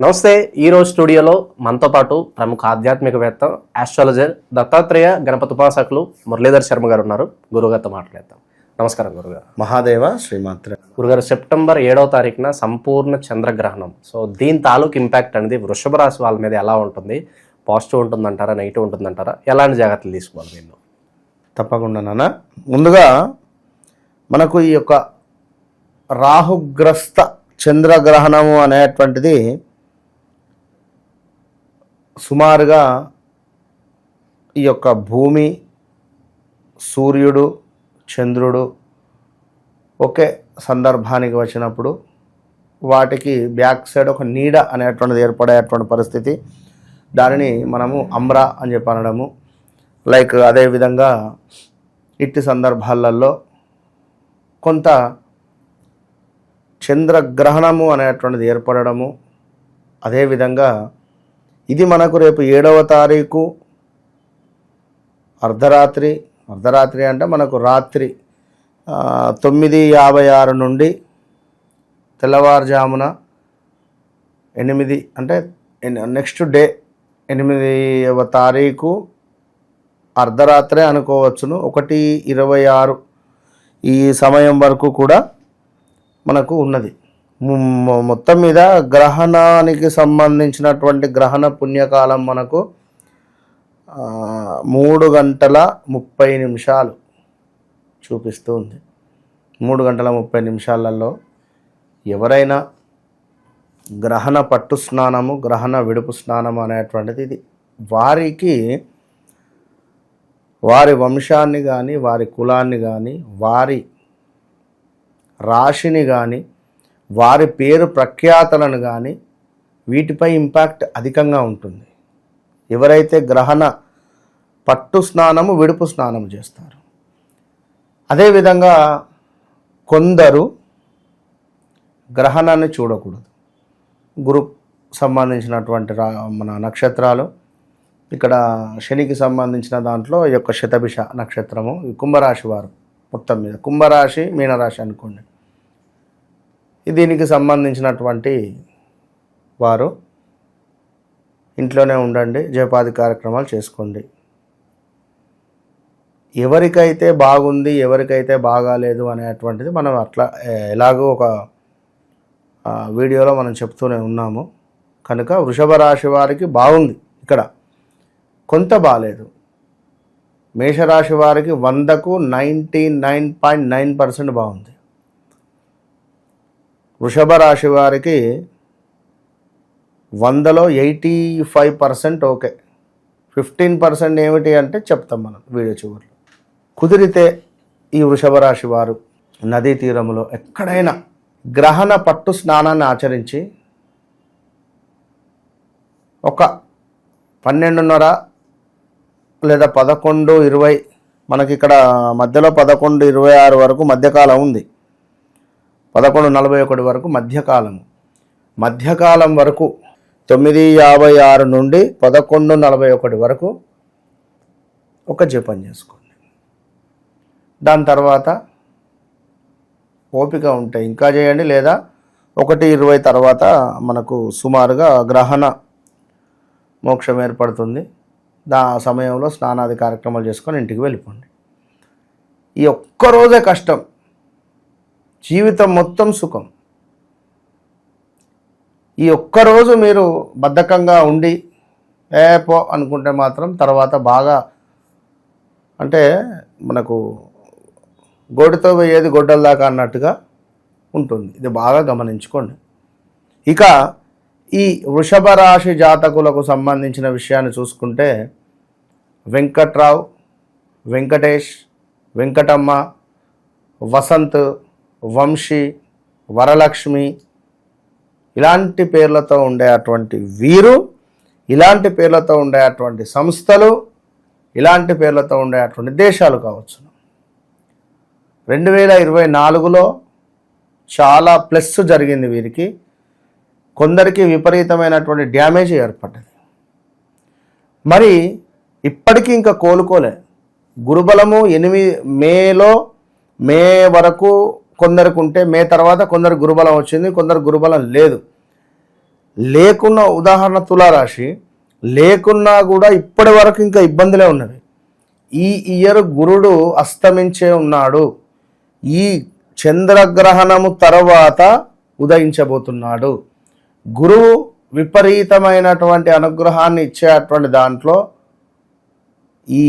నమస్తే ఈరోజు స్టూడియోలో మనతో పాటు ప్రముఖ ఆధ్యాత్మికవేత్త ఆస్ట్రాలజర్ దత్తాత్రేయ గణపతి ఉపాసకులు మురళీధర్ శర్మ గారు ఉన్నారు. గురుగారితో మాట్లాడతాం నమస్కారం గురుగారు మహాదేవ శ్రీమాత్ర. గురుగారు సెప్టెంబర్ ఏడవ తారీఖున సంపూర్ణ చంద్రగ్రహణం. సో దీని తాలూకు ఇంపాక్ట్ అనేది వృషభ రాశి వాళ్ళ మీద ఎలా ఉంటుంది? పాజిటివ్ ఉంటుందంటారా నెగిటివ్ ఉంటుందంటారా? ఎలాంటి జాగ్రత్తలు తీసుకోవాలి దీనిలో తప్పకుండా నాన్న. ముందుగా మనకు ఈ యొక్క రాహుగ్రస్త చంద్రగ్రహణము అనేటువంటిది సుమారుగా ఈ యొక్క భూమి సూర్యుడు చంద్రుడు ఒకే సందర్భానికి వచ్చినప్పుడు వాటికి బ్యాక్ సైడ్ ఒక నీడ అనేటువంటిది ఏర్పడేటువంటి పరిస్థితి. దానిని మనము అమ్రా అని చెప్పి అనడము లైక్ అదేవిధంగా ఇట్టి సందర్భాలలో కొంత చంద్రగ్రహణము అనేటువంటిది ఏర్పడము అదేవిధంగా ఇది మనకు రేపు ఏడవ తారీఖు. అర్ధరాత్రి అర్ధరాత్రి అంటే మనకు రాత్రి తొమ్మిది యాభై ఆరు నుండి తెల్లవారుజామున ఎనిమిది అంటే ఎన్- నెక్స్ట్ డే ఎనిమిదవ తారీఖు అర్ధరాత్రే అనుకోవచ్చును. ఒకటి ఇరవై ఆరు ఈ సమయం వరకు కూడా మనకు ఉన్నది. మొత్తం మీద గ్రహణానికి సంబంధించినటువంటి గ్రహణ పుణ్యకాలం మనకు మూడు గంటల ముప్పై నిమిషాలు చూపిస్తూ ఉంది. మూడు గంటల ముప్పై నిమిషాలలో ఎవరైనా గ్రహణ పట్టు స్నానము గ్రహణ విడుపు స్నానము అనేటువంటిది ఇది. వారికి వారి వంశాన్ని కానీ వారి కులాన్ని కానీ వారి రాశిని కానీ వారి పేరు ప్రఖ్యాతలను కానీ వీటిపై ఇంపాక్ట్ అధికంగా ఉంటుంది. ఎవరైతే గ్రహణ పట్టు స్నానము విడుపు స్నానము చేస్తారు. అదేవిధంగా కొందరు గ్రహణాన్ని చూడకూడదు. గురు సంబంధించినటువంటి రా మన నక్షత్రాలు ఇక్కడ శనికి సంబంధించిన దాంట్లో ఈ యొక్క శతభిష నక్షత్రము కుంభరాశి వారు మొత్తం మీద. కుంభరాశి మీనరాశి అనుకోండి. దీనికి సంబంధించినటువంటి వారు ఇంట్లోనే ఉండండి జయపాది కార్యక్రమాలు చేసుకోండి. ఎవరికైతే బాగుంది ఎవరికైతే బాగాలేదు అనేటువంటిది మనం అట్లా ఎలాగో ఒక వీడియోలో మనం చెప్తూనే ఉన్నాము. కనుక వృషభ రాశి వారికి బాగుంది ఇక్కడ. కొంత బాగాలేదు మేషరాశి వారికి వందకు ninety nine point nine percent బాగుంది. వృషభ రాశి వారికి వందలో eighty five percent okay. Fifteen percent ఏమిటి అంటే చెప్తాం మనం వీడియో చివరిలో. కుదిరితే ఈ వృషభ రాశి వారు నదీ తీరంలో ఎక్కడైనా గ్రహణ పట్టు స్నానాన్ని ఆచరించి ఒక పన్నెండున్నర లేదా పదకొండు ఇరవై మనకి ఇక్కడ మధ్యలో పదకొండు ఇరవై ఆరు వరకు మధ్యకాలం ఉంది. పదకొండు నలభై ఒకటి వరకు మధ్యకాలము. మధ్యకాలం వరకు తొమ్మిది యాభై ఆరు నుండి పదకొండు నలభై ఒకటి వరకు ఒక జపం చేసుకోండి. దాని తర్వాత ఓపిక ఉంటే ఇంకా చేయండి లేదా ఒకటి ఇరవై తర్వాత మనకు సుమారుగా గ్రహణ మోక్షం ఏర్పడుతుంది. దా సమయంలో స్నానాది కార్యక్రమాలు చేసుకొని ఇంటికి వెళ్ళిపోండి. ఈ ఒక్కరోజే కష్టం. జీవితం మొత్తం సుఖం. ఈ ఒక్కరోజు మీరు బద్ధకంగా ఉండి ఏ పో అనుకుంటే మాత్రం తర్వాత బాగా అంటే మనకు గోడితో పోయేది గొడ్డల దాకా అన్నట్టుగా ఉంటుంది. ఇది బాగా గమనించుకోండి. ఇక ఈ వృషభ రాశి జాతకులకు సంబంధించిన విషయాన్ని చూసుకుంటే వెంకట్రావు వెంకటేష్ వెంకటమ్మ వసంత్ వంశీ వరలక్ష్మి ఇలాంటి పేర్లతో ఉండే అటువంటి వీరు ఇలాంటి పేర్లతో ఉండే అటువంటి సంస్థలు ఇలాంటి పేర్లతో ఉండే అటువంటి దేశాలు కావచ్చు. రెండు వేల ఇరవై నాలుగులో చాలా ప్లస్ జరిగింది వీరికి. కొందరికి విపరీతమైనటువంటి డ్యామేజ్ ఏర్పడ్డది. మరి ఇప్పటికీ ఇంకా కోలుకోలే. గురుబలము ఎనిమిది మేలో మే వరకు కొందరికి ఉంటే మే తర్వాత కొందరు గురుబలం వచ్చింది కొందరు గురుబలం లేదు. లేకున్న ఉదాహరణ తులారాశి లేకున్నా కూడా ఇప్పటి వరకు ఇంకా ఇబ్బందులే ఉన్నవి. ఈ ఇయర్ గురుడు అస్తమించే ఉన్నాడు. ఈ చంద్రగ్రహణము తర్వాత ఉదయించబోతున్నాడు. గురువు విపరీతమైనటువంటి అనుగ్రహాన్ని ఇచ్చేటువంటి దాంట్లో ఈ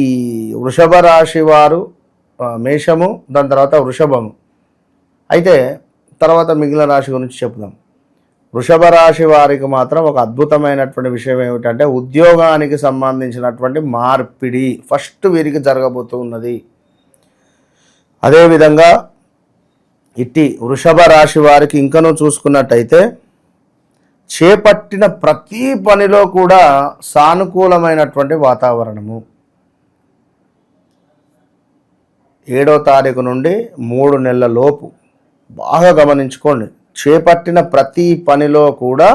వృషభ రాశి వారు మేషము దాని తర్వాత వృషభము. అయితే తర్వాత మిగిలిన రాశి గురించి చెప్దాం. వృషభ రాశి వారికి మాత్రం ఒక అద్భుతమైనటువంటి విషయం ఏమిటంటే ఉద్యోగానికి సంబంధించినటువంటి మార్పిడి ఫస్ట్ వీరికి జరగబోతూ ఉన్నది. అదేవిధంగా ఇట్టి వృషభ రాశి వారికి ఇంకనూ చూసుకున్నట్టయితే చేపట్టిన ప్రతి పనిలో కూడా సానుకూలమైనటువంటి వాతావరణము. ఏడో తారీఖు నుండి మూడు నెలల లోపు బాగా గమనించుకోండి. చేపట్టిన ప్రతి పనిలో కూడా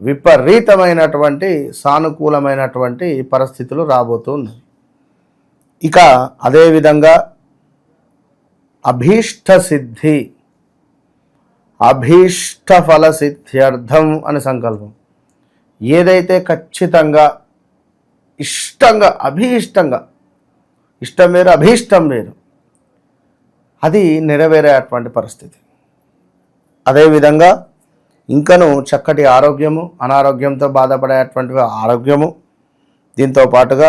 విపరీతమైనటువంటి సానుకూలమైనటువంటి పరిస్థితులు రాబోతుంది ఇక అదేవిధంగా అభీష్ట సిద్ధి అభీష్ట ఫల సిద్ధ్యర్థం అని సంకల్పం. ఏదైతే ఖచ్చితంగా ఇష్టంగా అభీష్టంగా ఇష్టం వేరు అభీష్టం వేరు అది నెరవేరేటువంటి పరిస్థితి. అదేవిధంగా ఇంకను చక్కటి ఆరోగ్యము అనారోగ్యంతో బాధపడేటువంటి ఆరోగ్యము. దీంతో పాటుగా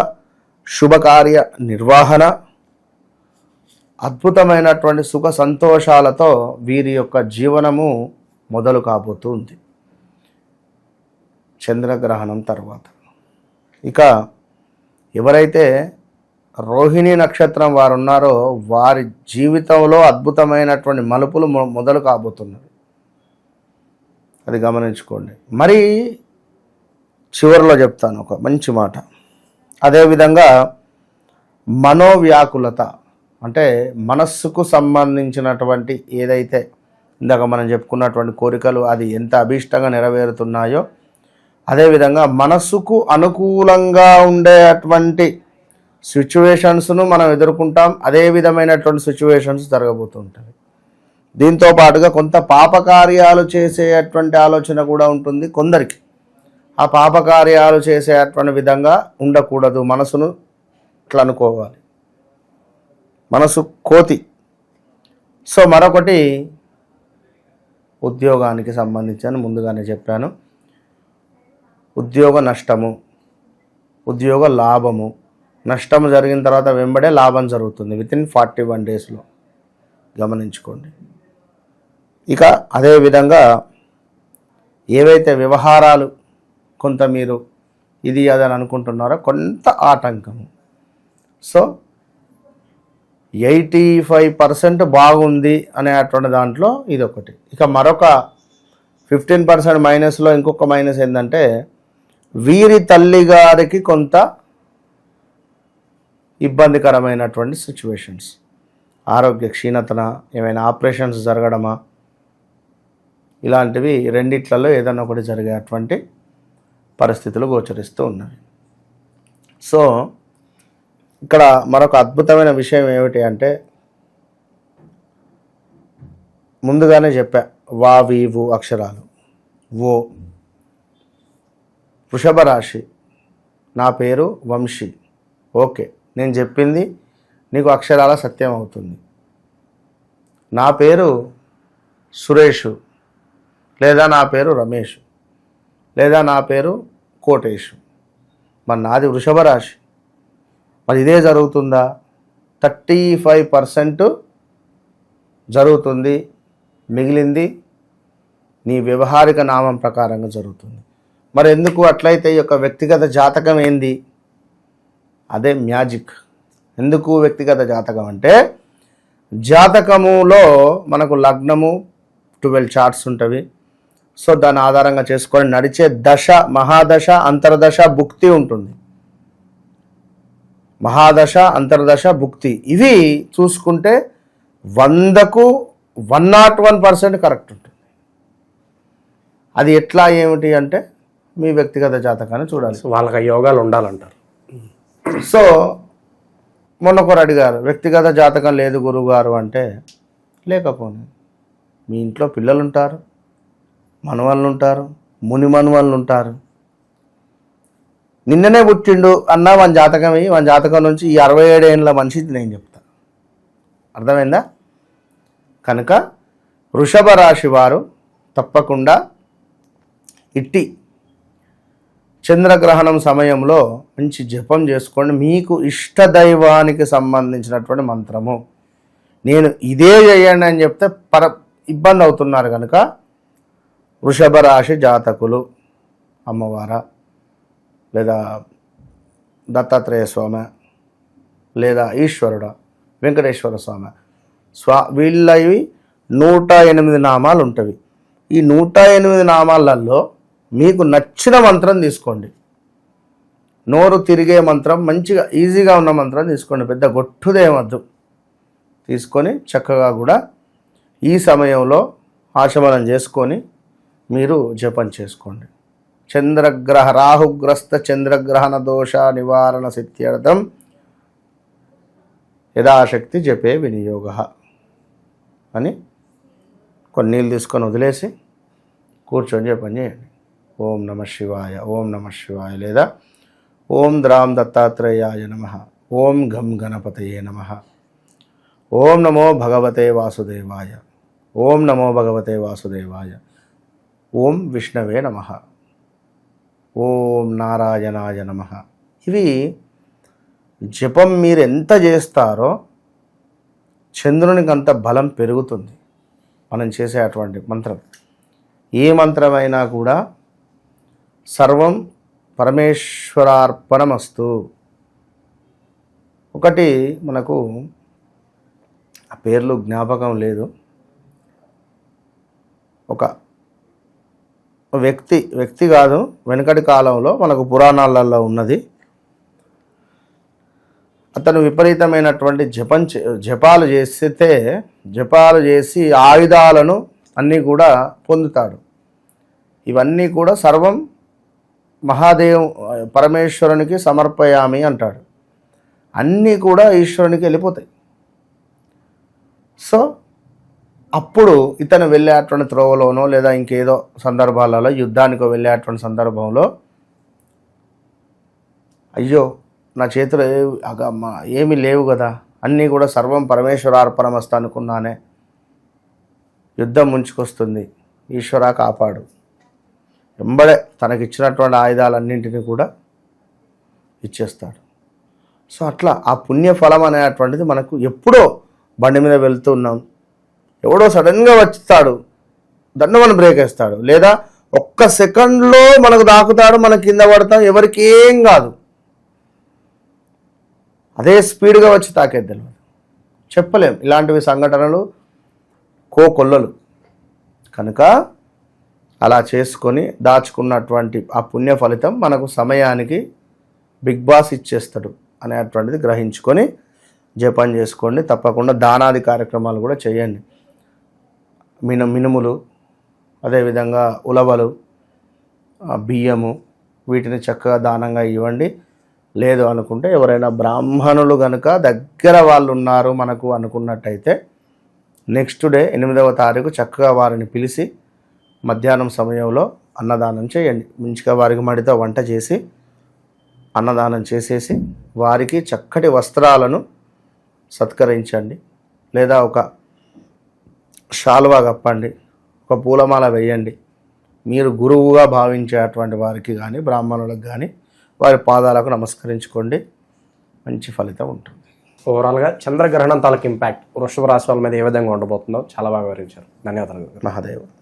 శుభకార్య నిర్వహణ అద్భుతమైనటువంటి సుఖ సంతోషాలతో వీరి యొక్క జీవనము మొదలు కాబోతుంది చంద్రగ్రహణం తర్వాత. ఇక ఎవరైతే రోహిణి నక్షత్రం వారు ఉన్నారో వారి జీవితంలో అద్భుతమైనటువంటి మలుపులు మొ- మొదలు కాబోతున్నవి. అది గమనించుకోండి. మరి చివరిలో చెప్తాను ఒక మంచి మాట. అదేవిధంగా మనోవ్యాకులత అంటే మనస్సుకు సంబంధించినటువంటి ఏదైతే ఇందాక మనం చెప్పుకున్నటువంటి కోరికలు అది ఎంత అభీష్టంగా నెరవేరుతున్నాయో అదేవిధంగా మనస్సుకు అనుకూలంగా ఉండేటువంటి సిచ్యువేషన్స్ను మనం ఎదుర్కొంటాం. అదే విధమైనటువంటి సిచ్యువేషన్స్ జరగబోతుంటాయి. దీంతో పాటుగా కొంత పాపకార్యాలు చేసేటువంటి ఆలోచన కూడా ఉంటుంది కొందరికి. ఆ పాపకార్యాలు చేసేటువంటి విధంగా ఉండకూడదు మనసును ఇట్లా అనుకోవాలి. మనసు కోతి. సో మరొకటి ఉద్యోగానికి సంబంధించి అని ముందుగానే చెప్పాను. ఉద్యోగ నష్టము ఉద్యోగ లాభము నష్టం జరిగిన తర్వాత వెంబడే లాభం జరుగుతుంది. విత్ ఇన్ ఫార్టీ వన్ డేస్లో గమనించుకోండి. ఇక అదేవిధంగా ఏవైతే వ్యవహారాలు కొంత మీరు ఇది అది అని అనుకుంటున్నారో కొంత ఆటంకము సో ఎయిటీ ఫైవ్ పర్సెంట్ బాగుంది అనేటువంటి దాంట్లో ఇది ఒకటి ఇక మరొక ఫిఫ్టీన్ పర్సెంట్ మైనస్లో ఇంకొక మైనస్ ఏంటంటే వీరి తల్లి గారికి కొంత ఇబ్బందికరమైనటువంటి సిచ్యువేషన్స్ ఆరోగ్య క్షీణతన ఏమైనా ఆపరేషన్స్ జరగడమా? ఇలాంటివి రెండిట్లలో ఏదైనా ఒకటి జరిగేటువంటి పరిస్థితులు గోచరిస్తూ ఉన్నాయి సో ఇక్కడ మరొక అద్భుతమైన విషయం ఏమిటి అంటే ముందుగానే చెప్పా వా వీవు అక్షరాలు. ఓ వృషభ రాశి. నా పేరు వంశీ. ఓకే. నేను చెప్పింది నీకు అక్షరాల సత్యం అవుతుంది. నా పేరు సురేష్ లేదా నా పేరు రమేష్ లేదా నా పేరు కోటేష్. మరి నాది వృషభ రాశి. మరి ఇదే జరుగుతుందా? థర్టీ ఫైవ్ పర్సెంట్ జరుగుతుంది. మిగిలింది నీ వ్యవహారిక నామం ప్రకారంగా జరుగుతుంది. మరి ఎందుకు అట్లయితే ఈ యొక్క వ్యక్తిగత జాతకం ఏంది? అదే మ్యాజిక్. ఎందుకు వ్యక్తిగత జాతకం అంటే జాతకములో మనకు లగ్నము ట్వెల్వ్ చార్ట్స్ ఉంటవి. సో దాని ఆధారంగా చేసుకొని నడిచే దశ మహాదశ అంతర్దశ భుక్తి ఉంటుంది. మహాదశ అంతర్దశ భుక్తి. ఇవి చూసుకుంటే వందకు one not one percent correct ఉంటుంది. అది ఎట్లా ఏమిటి అంటే మీ వ్యక్తిగత జాతకాన్ని చూడాలి. వాళ్ళకి ఆ యోగాలు ఉండాలంటారు. సో మొన్న ఒకరు అడిగారు వ్యక్తిగత జాతకం లేదు గురువుగారు అంటే లేకపోను. మీ ఇంట్లో పిల్లలు ఉంటారు మనవాళ్ళు ఉంటారు మునిమనువలు ఉంటారు నిన్ననే పుట్టిండు అన్న మన జాతకం ఇయ్యి, మన జాతకం నుంచి ఈ అరవై ఏడు మనిషిది నేను చెప్తా. అర్థమైందా? కనుక వృషభ రాశి వారు తప్పకుండా ఇట్టి చంద్రగ్రహణం సమయంలో మంచి జపం చేసుకోండి. మీకు ఇష్ట దైవానికి సంబంధించినటువంటి మంత్రము. నేను ఇదే చేయండి అని చెప్తే పర ఇబ్బంది అవుతున్నారు కనుక వృషభ రాశి జాతకులు అమ్మవార లేదా దత్తాత్రేయ స్వామి లేదా ఈశ్వరుడ వెంకటేశ్వర స్వామి. స్వా వీళ్ళవి నూట ఎనిమిది నామాలు ఉంటవి. ఈ నూట ఎనిమిది నామాలలో మీకు నచ్చిన మంత్రం తీసుకోండి. నోరు తిరిగే మంత్రం మంచిగా ఈజీగా ఉన్న మంత్రం తీసుకోండి. పెద్ద గొట్టుదేమద్దు తీసుకొని చక్కగా కూడా ఈ సమయంలో ఆశమనం చేసుకొని మీరు జపం చేసుకోండి. చంద్రగ్రహ రాహుగ్రస్త చంద్రగ్రహణ దోష నివారణ సిద్ధ్యర్థం యథాశక్తి జపే వినియోగ అని కొన్ని నీళ్ళు తీసుకొని వదిలేసి కూర్చొని జపం చేయండి. ఓం నమ శివాయ ఓం నమ శివాయ లేదా ఓం ద్రాం దత్తాత్రేయాయ నమ ఓం గం గణపతయే నమ ఓం నమో భగవతే వాసుదేవాయ ఓం నమో భగవతే వాసుదేవాయ ఓం విష్ణవే నమ ఓం నారాయణాయ నమ. ఇవి జపం మీరు ఎంత చేస్తారో చంద్రునికి అంత బలం పెరుగుతుంది. మనం చేసే అటువంటి మంత్రం. ఏ మంత్రమైనా కూడా సర్వం పరమేశ్వరార్పణమస్తు. ఒకటి మనకు ఆ పేర్లు జ్ఞాపకం లేదు. ఒక వ్యక్తి వ్యక్తి కాదు వెనుకటి కాలంలో మనకు పురాణాలలో ఉన్నది. అతను విపరీతమైనటువంటి జపం చే- జపాలు చేస్తే జపాలు చేసి ఆయుధాలను అన్నీ కూడా పొందుతాడు. ఇవన్నీ కూడా సర్వం మహాదేవ్ పరమేశ్వరునికి సమర్పయామి అంటాడు. అన్నీ కూడా ఈశ్వరునికి వెళ్ళిపోతాయి. సో అప్పుడు ఇతను వెళ్ళేటువంటి త్రోవలోనో లేదా ఇంకేదో సందర్భాలలో యుద్ధానికి వెళ్ళేటువంటి సందర్భంలో అయ్యో నా చేతిలో ఏ అగ- ఏమీ లేవు కదా అన్నీ కూడా సర్వం పరమేశ్వరార్పణమస్త అనుకున్నానే. యుద్ధం ముంచుకొస్తుంది ఈశ్వర కాపాడు. వెంబడే తనకిచ్చినటువంటి ఆయుధాలన్నింటినీ కూడా ఇచ్చేస్తాడు. సో అట్లా ఆ పుణ్యఫలం అనేటువంటిది మనకు ఎప్పుడో బండి మీద వెళ్తున్నాం ఎవడో సడన్గా వచ్చేస్తాడు దండమని బ్రేక్ వేస్తాడు. లేదా ఒక్క సెకండ్లో మనకు దాకుతాడు మన కింద పడతాం ఎవరికి ఏం కాదు. అదే స్పీడ్గా వచ్చి తాకేది తెలియదు చెప్పలేం. ఇలాంటివి సంఘటనలు కోకొల్లలు కనుక అలా చేసుకొని దాచుకున్నటువంటి ఆ పుణ్య ఫలితం మనకు సమయానికి బిగ్ బాస్ ఇచ్చేస్తాడు అనేటువంటిది గ్రహించుకొని జపం చేసుకోండి. తప్పకుండా దానాది కార్యక్రమాలు కూడా చేయండి. మిన మినుములు అదేవిధంగా ఉలవలు బియ్యము వీటిని చక్కగా దానంగా ఇవ్వండి. లేదు అనుకుంటే ఎవరైనా బ్రాహ్మణులు కనుక దగ్గర వాళ్ళు ఉన్నారు మనకు అనుకున్నట్టయితే నెక్స్ట్ డే ఎనిమిదవ తారీఖు చక్కగా వారిని పిలిచి మధ్యాహ్నం సమయంలో అన్నదానం చేయండి. మంచిగా వారికి మడితో వంట చేసి అన్నదానం చేసేసి వారికి చక్కటి వస్త్రాలను సత్కరించండి. లేదా ఒక షాల్వా కప్పండి ఒక పూలమాల వేయండి. మీరు గురువుగా భావించేటువంటి వారికి కానీ బ్రాహ్మణులకు కానీ వారి పాదాలకు నమస్కరించుకోండి. మంచి ఫలితం ఉంటుంది. ఓవరాల్గా చంద్రగ్రహణం తాలూకు ఇంపాక్ట్ వృషభ రాశి వాళ్ళ మీద ఏ విధంగా ఉండబోతుందో చాలా బాగా వివరించారు. ధన్యవాదాలు. మహాదేవ్.